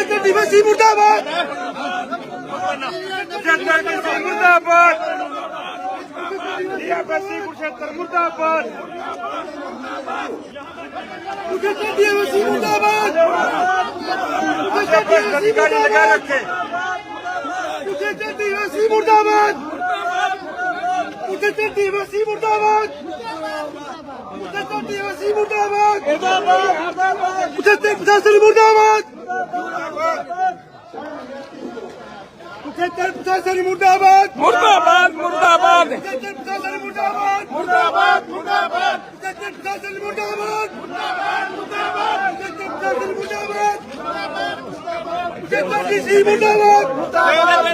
tractor ਡਿਫੈਂਸੀ ਮੁਰਦਾਬਾਦ tractor ਡਿਫੈਂਸੀ ਮੁਰਦਾਬਾਦ DFC ਕੁਰਸ਼ੇਤਰ ਮੁਰਦਾਬਾਦ ਕੁਰਸ਼ੇਤਰ ਡੀਐਫਸੀ ਮੁਰਦਾਬਾਦ ਕੁਰਸ਼ੇਤਰ ਦੀ ਗਾੜੀ ਲਗਾ ਰੱਖੇ ਕੁਰਸ਼ੇਤਰ ਡੀਐਫਸੀ ਮੁਰਦਾਬਾਦ ਕੁਰਸ਼ੇਤਰ ਡੀਐਫਸੀ ਮੁਰਦਾਬਾਦ ਮੁਰਦਾਬਾਦ ਮੁਰਦਾਬਾਦ ਮੁਰਦਾਬਾਦ ਮੁਰਦਾਬਾਦ ਮੁਰਦਾਬਾਦ ਮੁਰਦਾਬਾਦ جدل بتاسري مرداباد مرداباد مرداباد جدل بتاسري